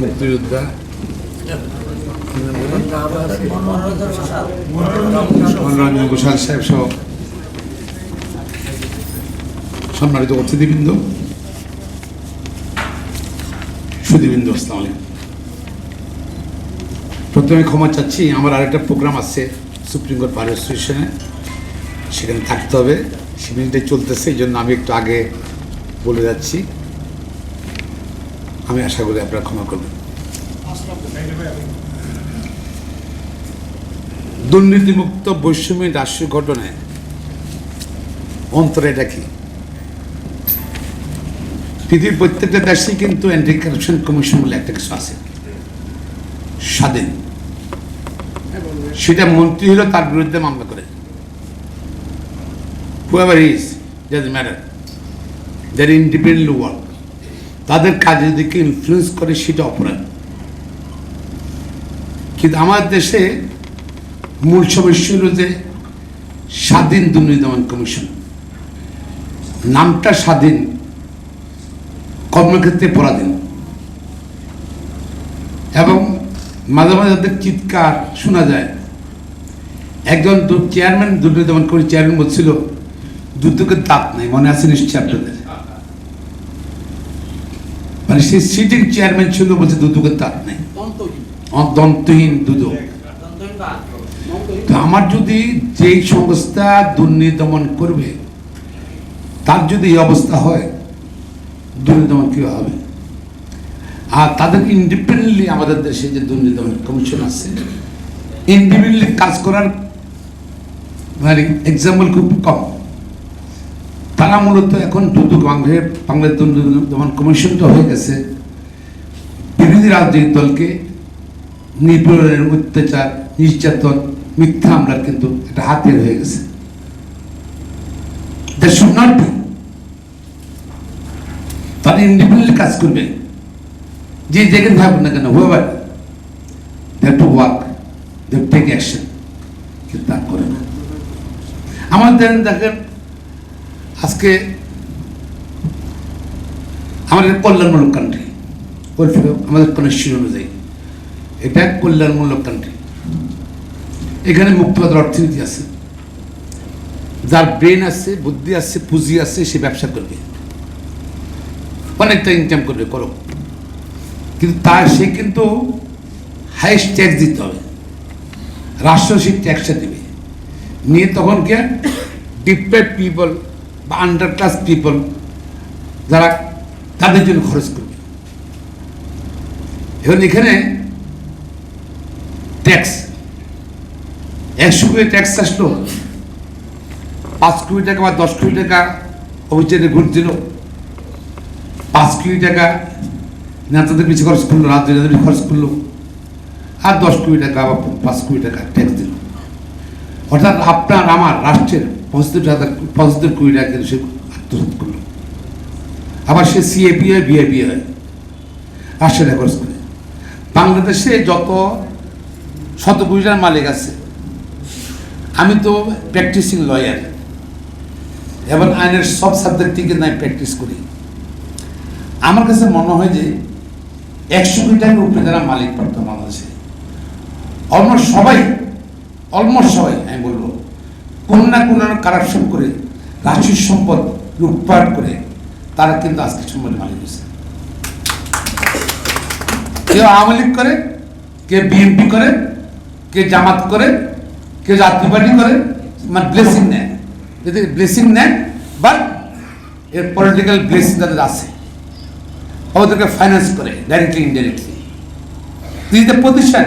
মুক্তিযোদ্ধা মনোরঞ্জন ঘোষাল সাহেব সহ সম্মানিত অতিথিবৃন্দ সুদীবৃন্দ আসসালাম প্রথমে ক্ষমা চাচ্ছি আমার আরেকটা প্রোগ্রাম আছে সুপ্রিম কোর্ট বার অ্যাসোসিয়েশনে সেখানে থাকতে হবে শিবিরটাই চলতেছে, এই জন্য আমি একটু আগে বলে যাচ্ছি। আমি আশা করি আপনারা ক্ষমা করবেন। দুর্নীতিমুক্ত বৈষম্য রাষ্ট্রীয় ঘটনায় অন্তরে এটা কি? পৃথিবীর প্রত্যেকটা দেশেই কিন্তু অ্যান্টি কারাপশন কমিশন বলে একটা কিছু আছে। স্বাধীন। সেটা মন্ত্রী হলো তার বিরুদ্ধে মামলা করে। Whoever is, doesn't matter they're independently work তাদের কাজে যদি কেউ ইনফ্লুয়েন্স করে সেটা অপরাধ। কিন্তু আমার দেশে মূল সমস্যা হলো যে স্বাধীন দুর্নীতি দমন কমিশন। নামটা স্বাধীন, কর্মক্ষেত্রে পরাধীন। এবং মাঝে মাঝে তাদের চিৎকার শোনা যায়। একজন চেয়ারম্যান দুর্নীতি দমন কমিশন চেয়ারম্যান বলছিল দুর্যোগের দাঁত নেই। মনে আছে নিশ্চয় আপনাদের? মানে সে সিটিং চেয়ারম্যান ছিল বলছে দুদকের দাঁত নেই। দন্তহীন। দুদক। তো আমার যদি যেই সংস্থা দুর্নীতি দমন করবে তার যদি এই অবস্থা হয় দুর্নীতি দমন কী হবে? আর তাদের ইন্ডিপেন্ডেন্টলি আমাদের দেশে যে দুর্নীতি দমন কমিশন আছে ইন্ডিপেন্ডেন্টলি কাজ করার মানে এক্সাম্পল খুব কম। তারা মূলত এখন দুদক বাংলাদেশ দুর্নীতি দমন কমিশনটা হয়ে গেছে, বিরোধী রাজনৈতিক দলকে নিপীড়নের অত্যাচার, নির্যাতন, মিথ্যা হামলার কিন্তু একটা হাতিয়ার হয়ে গেছে. তারা ইন্ডিপেন্ডেন্টলি কাজ করবে। যে যেখানে থাকুক না কেন where they to work they take action কিন্তু তা করে না। আমাদের দেখেন আজকে আমাদের কল্যাণমূলক কান্ট্রি আমাদের কনস্টিটিউশন অনুযায়ী। এটা কল্যাণমূলক কান্ট্রি এখানে মুক্তবাদের অর্থনীতি আছে। যার ব্রেন আছে, বুদ্ধি আছে, পুঁজি আছে, সে ব্যবসা করবে। অনেকটা ইনকাম করবে, করো। কিন্তু তার, সে কিন্তু হাইস্ট ট্যাক্স দিতে হবে। রাষ্ট্র সেই ট্যাক্সটা দেবে। নিয়ে তখন কে ডিপ্রেড পিপল বা আন্ডার ক্লাস পিপল যারা তাদের জন্য খরচ করবে। এখন এখানে ট্যাক্স একশো কোটি ট্যাক্স আসলো পাঁচ কোটি টাকা বা দশ কোটি টাকা অভিযানে ঘুষ দিল। পাঁচ কোটি টাকা নেতাদের পিছিয়ে খরচ করল রাজনীতিদের খরচ করল। আর দশ কোটি টাকা বা পাঁচ কোটি টাকা ট্যাক্স দিল। অর্থাৎ আপনার, আমার, রাষ্ট্রের পঁচাত্তর টাকা পঁচাত্তর কোটি কিন্তু সে আত্মসাৎ করল। আবার সে সিএপি হয় বিএপি হয়। রাষ্ট্রের খরচ করে। বাংলাদেশে যত শত কোটি টাকার মালিক আছে, আমি তো প্র্যাকটিসিং লয়ার এবং আইনের সব সাবজেক্ট থেকে প্র্যাকটিস করি। আমার কাছে মনে হয় যে একশো কোটি টাকার উপরে যারা মালিক প্রাপ্ত বাংলাদেশে অলমোস্ট সবাই অলমোস্ট সবাই, আমি বলব কোনো না কোনো কারাপশন করে রাষ্ট্রীয় সম্পদ লুটপাট করে, তারা কিন্তু আজকে সম্পদের মালিক হয়েছে। কেউ আওয়ামী লীগ করে, কে বিএনপি করে, কে জামাত করে কেউ জাতীয় পার্টি করে মানে ব্লেসিং নেয়। যদি ব্লেসিং নেয় বাট এর পলিটিক্যাল ব্লেসিং তাদের আছে। ওদেরকে ফাইন্যান্স করে ডাইরেক্টলি ইনডাইরেক্টলি তিনি যে প্রতিষ্ঠান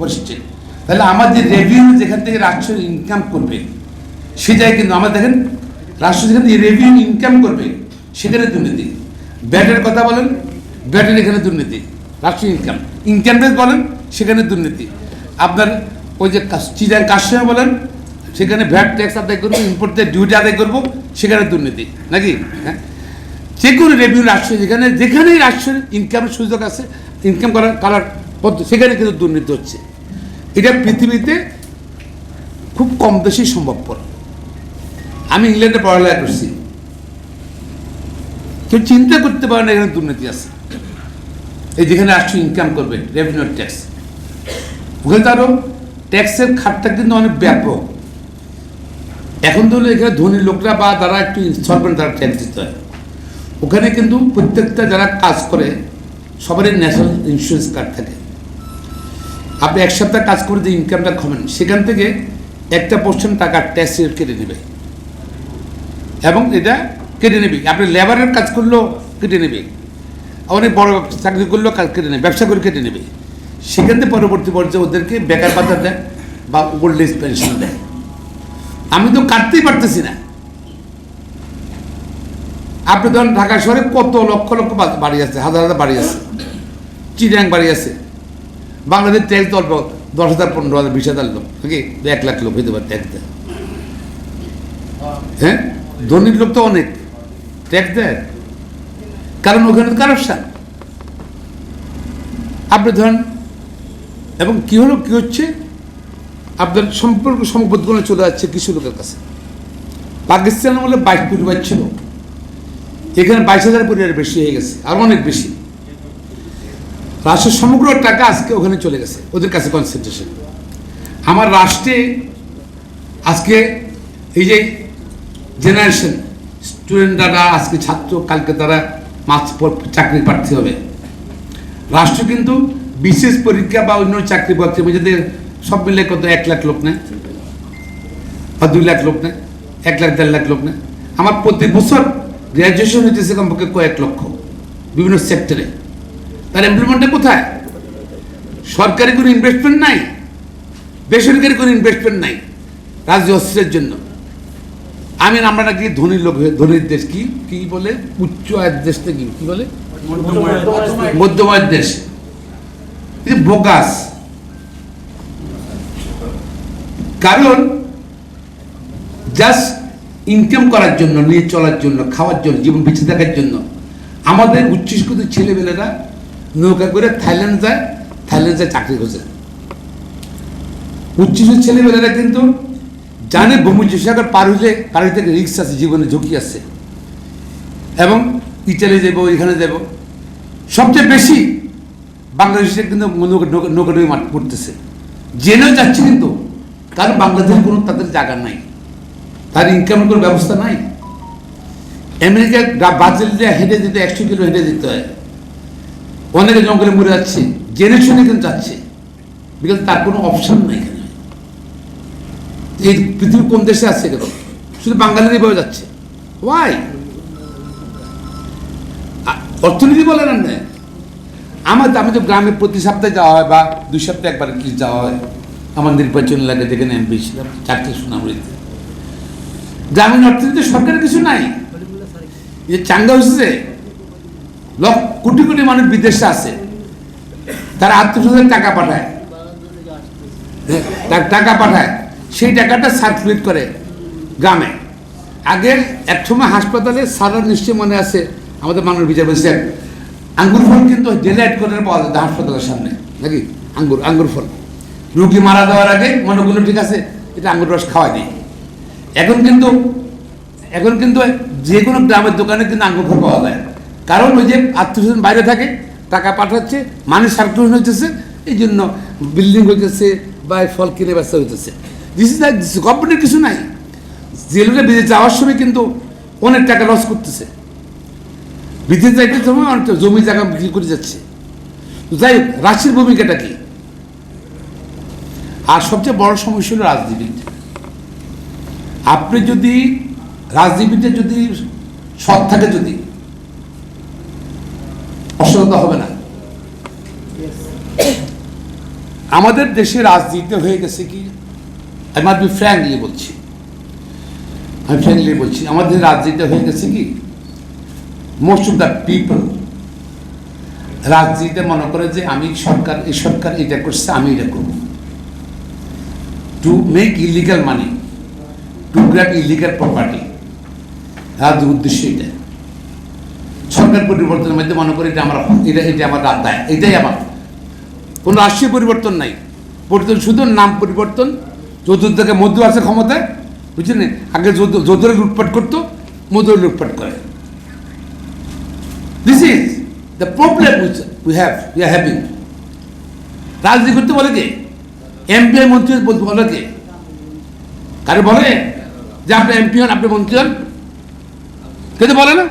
বসছে তাহলে আমার যে রেভিনিউ যেখান থেকে রাষ্ট্র ইনকাম করবে সেটাই কিন্তু আমার দেখেন, রাষ্ট্র যেখান রেভিনিউ ইনকাম করবে, সেখানে দুর্নীতি। ব্যাটের কথা বলেন ব্যাটের এখানে দুর্নীতি রাষ্ট্রীয় ইনকাম ইনকাম বেস বলেন, সেখানে দুর্নীতি। আপনার ওই যে চিজার কাস্টমার বলেন, সেখানে ভ্যাট ট্যাক্স আদায় করব ইম্পোর্ট ডিউটি আদায় করব, সেখানে দুর্নীতি। নাকি? হ্যাঁ? যে কোনো রেভিনিউ রাষ্ট্র যেখানে, যেখানেই রাষ্ট্রের ইনকামের সুযোগ আছে ইনকাম করার করার পদ্ধতি সেখানে কিন্তু দুর্নীতি হচ্ছে। এটা পৃথিবীতে খুব কম বেশি সম্ভবপর। আমি ইংল্যান্ডে পড়ালেখা করছি। কেউ চিন্তা করতে পারে না এখানে দুর্নীতি আছে। এই যেখানে আসছো ইনকাম করবে রেভিনিউ ট্যাক্স ওখানে তো আরও ট্যাক্সের খাতটা কিন্তু অনেক ব্যাপক। এখন তো হলো এখানে ধনী লোকরা বা যারা একটু সরকার তারা ট্যাক্স দিতে হয়। ওখানে কিন্তু প্রত্যেকটা যারা কাজ করে, সবারই ন্যাশনাল ইন্স্যুরেন্স কার্ড থাকে। আপনি এক সপ্তাহ কাজ করে যে ইনকামটা খাবেন সেখান থেকে একটা পার্সেন্ট টাকা ট্যাক্স কেটে নেবে। এবং এটা কেটে নেবে। আপনি লেবারের কাজ করলেও কেটে নেবে। অনেক বড় চাকরি করলেও কাজ কেটে নেবে। ব্যবসা করে কেটে নেবে। সেখান থেকে পরবর্তী পর্যায়ে ওদেরকে বেকার ভাতা দেয় বা ওল্ড এজ পেনশন দেয়। আমি তো কাটতেই পারতেছি না। আপনি ধরেন ঢাকা শহরে কত লক্ষ লক্ষ বাড়ি আছে, হাজার হাজার বাড়ি আছে। চিড়িয়াং বাড়ি আছে। বাংলাদেশ ট্যাক্স অল্প, দশ হাজার, পনেরো হাজার, বিশ হাজার লোক। নাকি? এক লাখ লোক হইতে পারে ট্যাক্স হ্যাঁ? ধনীর লোক তো অনেক। ট্যাক্স দেয়। কারণ ওখানে কারপশান আপনি ধরেন, এবং কি হলো, কি হচ্ছে? আপনার সম্পর্ক সম্পদগুলো চলে যাচ্ছে কিছু লোকের কাছে। পাকিস্তানের মধ্যে বাইশ পরিবার ছিল। এখানে বাইশ হাজার পরিবার বেশি হয়ে গেছে, আর অনেক বেশি। রাষ্ট্রের সমগ্র টাকা আজকে ওখানে চলে গেছে, ওদের কাছে কনসেন্ট্রেশন আমার রাষ্ট্রে আজকে এই যে জেনারেশন স্টুডেন্টরা আজকে ছাত্র, কালকে তারা মাছ চাকরি প্রার্থী হবে। রাষ্ট্র কিন্তু বিশেষ পরীক্ষা বা অন্য চাকরি বাকরি নিজেদের সব মিলে কত এক লাখ লোক নেয়? বা দুই লাখ লোক নেয়? এক লাখ, দেড় লাখ লোক নেয়? আমার প্রতি বছর গ্র্যাজুয়েশন হইতেছে কমপক্ষে কয়েক লক্ষ বিভিন্ন সেক্টরে তার এমপ্লয়মেন্টটা কোথায়? সরকারি কোনো ইনভেস্টমেন্ট নাই? বেসরকারি কোনো ইনভেস্টমেন্ট নাই? রাজ্য অস্ত্রের জন্য। আমি আমরা নাকি ধনী লোক ধনীর দেশ। কি কি বলে? উচ্চ আয়ের দেশ নাকি? কি বলে? মধ্যময়ের দেশ। বোকাস। কারণ জাস্ট ইনকাম করার জন্য, নিয়ে চলার জন্য, খাওয়ার জন্য, জীবন বেঁচে থাকার জন্য, আমাদের উচ্চশিক্ষিত ছেলেমেয়েরা নৌকা করে থাইল্যান্ড যায় থাইল্যান্ড যায় চাকরি খোঁজে। উচ্চশিক্ষিত ছেলেমেয়েরা কিন্তু জানে ভূমিসাগর পার হলে পার হইতে রিক্স আছে, জীবনে ঝুঁকি আছে। এবং ইটালি যাব এখানে যাব সবচেয়ে বেশি বাংলাদেশে কিন্তু নৌকা- নৌকা- নৌকা মাঠ পড়তেছে। জেনেও যাচ্ছে কিন্তু, কারণ বাংলাদেশের কোনো তাদের জায়গা নাই। তার ইনকামের কোনো ব্যবস্থা নাই। আমেরিকা ব্রাজিল দিয়ে হেঁটে যেতে, একশো কিলো হেঁটে যেতে হয়। অনেকে জঙ্গলে মরে যাচ্ছে জেনে শুনে কিন্তু যাচ্ছে। বিকজ তার কোনো অপশন নাই। এই পৃথিবীর কোন দেশে আছে কেন শুধু বাঙালির এইভাবে যাচ্ছে। ওয়াই অর্থনীতি বলে না আমার আমি তো গ্রামে প্রতি সপ্তাহে যাওয়া হয় বা দুই সপ্তাহে একবার কি যাওয়া হয়। আমার নির্বাচন লাগে যেখানে এমপি ছিলাম চারটে সুনামরিতে গ্রামীণ অর্থনীতিতে সরকারের কিছু নাই। যে চাঙ্গা হচ্ছে লক্ষ কোটি কোটি মানুষ বিদেশে আছে। তারা আত্মীয় টাকা পাঠায়। হ্যাঁ, টাকা পাঠায়। সেই টাকাটা সার্কুলেট করে গ্রামে। আগে এক সময় হাসপাতালে সারা নিশ্চয় মনে আছে আমাদের মানব বিচার বলছেন আঙ্গুর ফল কিন্তু ডেলাইট করে পাওয়া যেত হাসপাতালের সামনে, নাকি? আঙ্গুর আঙ্গুর ফল রুগী মারা যাওয়ার আগে মনে করল, ঠিক আছে, এটা আঙ্গুর রস খাওয়া দিই এখন কিন্তু এখন কিন্তু যে কোনো গ্রামের দোকানে কিন্তু আঙ্গুর ফল পাওয়া যায় কারণ ওই যে আত্মীয় বাইরে থাকে, টাকা পাঠাচ্ছে, মানুষ সার্কুলেশন হইতেছে এই জন্য বিল্ডিং হইতেছে বা ফল কিনে ব্যস্ত হইতেছে। দিস ইজ গভর্নমেন্টের কিছু নাই। জেলুটা বিদেশ যাওয়ার সময় কিন্তু অনেক টাকা লস করতেছে। বিদেশ যাইতে সময় অনেক জমি জায়গা বিক্রি করে যাচ্ছে। তো যাই হোক রাশির ভূমিকাটা কি? আর সবচেয়ে বড় সমস্যা হলো রাজনীতি আপনি যদি রাজনীতিতে যদি সৎ থাকে যদি অসুবিধা হবে না। আমাদের দেশে রাজনীতি হয়ে গেছে কি? আমি মাত বি ফ্র্যাঙ্কলি বলছি। আমি ফ্র্যাঙ্কলি বলছি আমাদের রাজনীতি হয়ে গেছে কি? মোস্ট অফ দ্য পিপল রাজনীতিতে মনে করে যে আমি সরকার, এই সরকার এটা করছে, আমি এটা করব। To make illegal money to grab illegal property রাজনীতির উদ্দেশ্য এটা। সরকার পরিবর্তনের মধ্যে মনে করি এটা আমার, এটা এটা আমার দায়। এটাই আমার। কোনো রাষ্ট্রীয় পরিবর্তন নাই। পরিবর্তন শুধু নাম পরিবর্তন চতুর্থ থেকে মধু আছে ক্ষমতায় বুঝলেন আগে যোদ্ধরে লুটপাট করতো, মধুর লুটপাট করে। This is the problem which we have we are having রাজনীতি করতে বলে কে? এমপি মন্ত্রী বলে কে? কারে বলে? যে আপনি এমপি হন, আপনি মন্ত্রী হন। কিন্তু বলে না।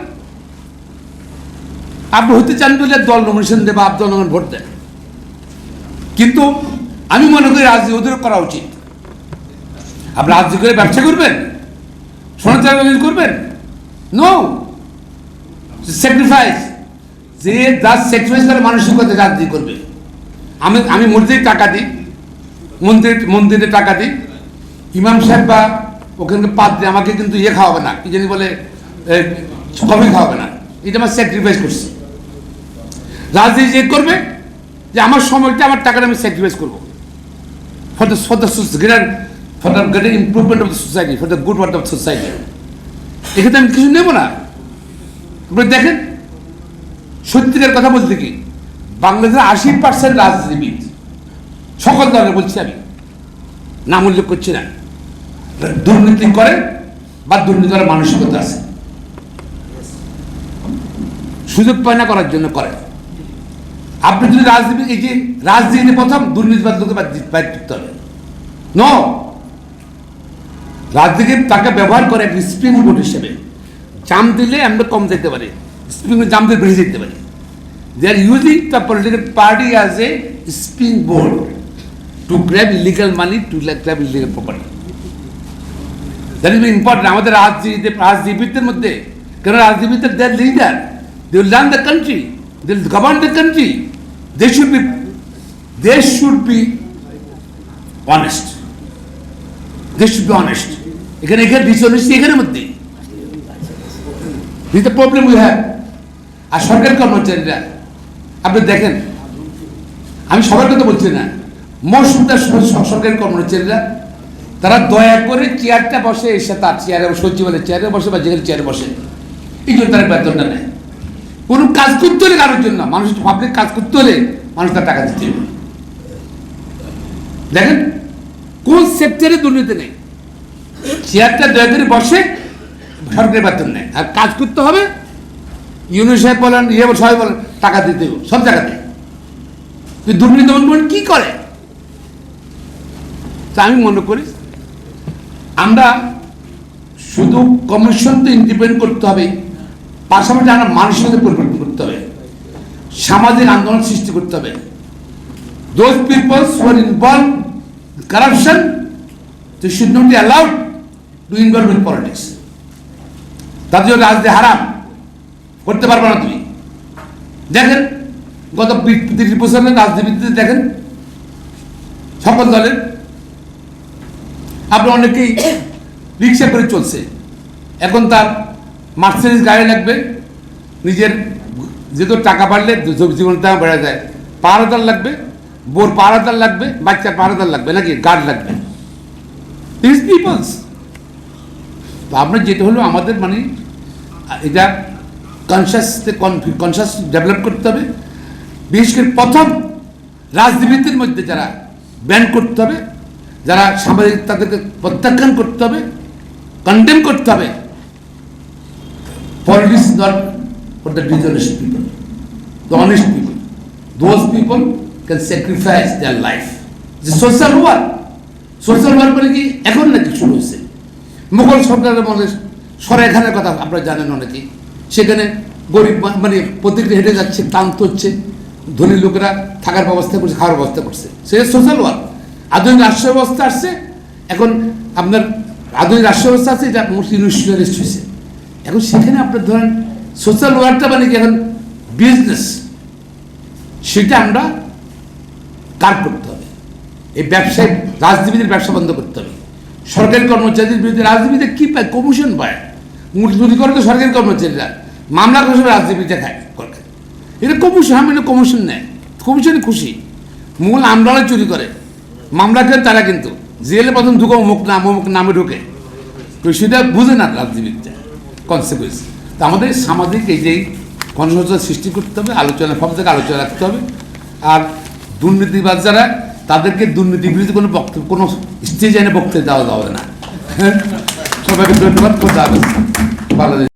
আপনি হতে চান বলে দল নমিনেশন দেবে আপ ভোট দেয় কিন্তু আমি মনে করি রাজনীতি ওদের করা উচিত। আপনি রাজনীতি করে ব্যবসা করবেন? সোনা করবেন? নো স্যাক্রিফাইস যে যার স্যাক্রিফাইস করে মানসিকতা রাজনীতি করবে। আমি আমি মসজিদে টাকা দিই। মন্দির মন্দিরে টাকা দিই। ইমাম সাহেব বা পাত দিয়ে আমাকে কিন্তু ইয়ে খাওয়াবে না। কি জানি বলে কফি খাওয়াবে না। এটা আমার স্যাক্রিফাইস করছি। রাজনীতি যে করবে, যে আমার সময়টা, আমার টাকাটা আমি স্যাক্রিফাইস করব। For the for the for the greater improvement of the society for the good word of society এক্ষেত্রে আমি কিছু নেব না। আপনি দেখেন সত্যিকার কথা বলতে কি? বাংলাদেশের আশি পার্সেন্ট রাজনীতিবিদ। সকল দলের বলছি আমি। নাম উল্লেখ করছি না। দুর্নীতি করে বা দুর্নীতি করার মানসিকতা আছে। সুযোগ পায় না করার জন্য করে আপনি যদি রাজনীতি এই যে রাজনীতি প্রথম দুর্নীতিবাদ লোকে বাইর করতে হবে। ন রাজনীতি তাকে ব্যবহার করে এক স্প্রিং বোর্ড হিসেবে। জাম দিলে আমরা কম যেতে পারি। স্প্রিং জাম দিলে বেড়ে যেতে পারি। They are using the political party as a springboard to grab illegal money to grab illegal property that is important আমাদের রাজনীতি রাজনীতিবিদদের মধ্যে, কেন রাজনীতিবিদদের their leader they will run the country they will govern the country they should be they should be honest they should be honest এখানে এখানে dishonesty এখানের মধ্যে। প্রবলেম উই হ্যাভ আর সরকারি কর্মচারীরা, আপনি দেখেন, আমি সবার কথা বলছি না। অফ সরকারি কর্মচারীরা, তারা দয়া করে চেয়ারটা বসে, এসে তার চেয়ারে সচিবালয়ের চেয়ারে বসে বা যেখানে চেয়ারে বসে। এই জন্য তারা বেতনটা নেয়। কোনো কাজ করতে হলে কারোর জন্য মানুষ পাবলিক কাজ করতে হলে মানুষ তার টাকা দিতে দেখেন, কোন সেক্টরে দুর্নীতি নেই। চেয়ারটা দয়া করে বসে, সরকারি বেতন নেয়। আর কাজ করতে হবে ইউনিসেফ বলেন ইয়ে সবাই বলেন, টাকা দিতে সব জায়গাতে। কিন্তু দুর্নীতি দমন কি করে? তা আমি মনে করি, আমরা শুধু কমিশন তো ইন্ডিপেন্ডেন্ট করতে হবে, পাশাপাশি আমরা মানসিকতা পরিবর্তন করতে হবে, সামাজিক আন্দোলন সৃষ্টি করতে হবে। Those peoples are involve corruption they should not be allowed to involve in politics তাদের জন্য রাজনীতি হারাম, করতে পারবে না তুমি। দেখেন, গত তিরিশ বছরের রাজনীতিতে দেখেন, সকল দলের আপনি অনেকেই রিক্সা করে চলছে। এখন তার মার্সিডিজ গাড়ি লাগবে, নিজের যেহেতু টাকা বাড়লে জীবনের দাম বেড়ে যায়। পাহাড় হাজার লাগবে, বোর পাহাড় হাজার লাগবে, বাচ্চার হাজার লাগবে, নাকি গার্ড লাগবে। দিস পিপলস তো আপনার যেটা হলো আমাদের মানে এটা কনসিয়াস কনসিয়াস ডেভেলপ করতে হবে। বিশেষ করে প্রথম রাজনীতির মধ্যে যারা ব্যান করতে হবে, যারা সামাজিক তাদেরকে প্রত্যাখ্যান করতে হবে কন্ডেম করতে হবে politics not for the dishonest people the honest people those people can sacrifice their life যে সোশ্যাল ওয়ার্ক সোশ্যাল ওয়ার্ক মানে কি? এখন নাকি শুরু হয়েছে। মুঘল সরকারের মনে সরাইখানের কথা আপনারা জানেন অনেকেই। সেখানে গরিব মানে প্রত্যেকটা হেঁটে যাচ্ছে, ক্লান্ত হচ্ছে, ধনী লোকেরা থাকার ব্যবস্থা করছে, খাওয়ার ব্যবস্থা করছে। সে সোশ্যাল ওয়ার্ক আধুনিক রাষ্ট্র ব্যবস্থা আসছে, এখন আপনার আধুনিক রাষ্ট্র ব্যবস্থা আছে, এটা ইন্ডাস্ট্রিয়ালিস্ট হয়েছে। এখন সেখানে আপনার ধরেন সোশ্যাল ওয়ার্কটা মানে কি এখন বিজনেস সেটা আমরা কার করতে হবে? এই ব্যবসায় রাজনীতির ব্যবসা বন্ধ করতে হবে। সরকারি কর্মচারীদের বিরুদ্ধে রাজনীতিতে কী পায়? কমিশন পায়। চুরি করে তো সরকারি কর্মচারীরা মামলা করে রাজনীতিতে খায় এটা কমিশন, আমি কমিশন নেয়। কমিশনে খুশি। মূল আমলারা চুরি করে। মামলা করে তারা কিন্তু। জেলে প্রথম ঢুকে অমুক নাম, অমুক নামে ঢুকে। তো সেটা বুঝে না রাজনীতিটা কনসিকুয়েন্স তো আমাদের সামাজিক এই যে কর্মসূচি সৃষ্টি করতে হবে, আলোচনা, সব জায়গায় আলোচনা রাখতে হবে। আর দুর্নীতিবাদ যারা তাদেরকে দুর্নীতি বিরুদ্ধে কোনো বক্তব্য, কোনো স্টেজে এনে বক্তব্য দেওয়া যাবে না। সবাইকে ধন্যবাদ। খোদা হবে।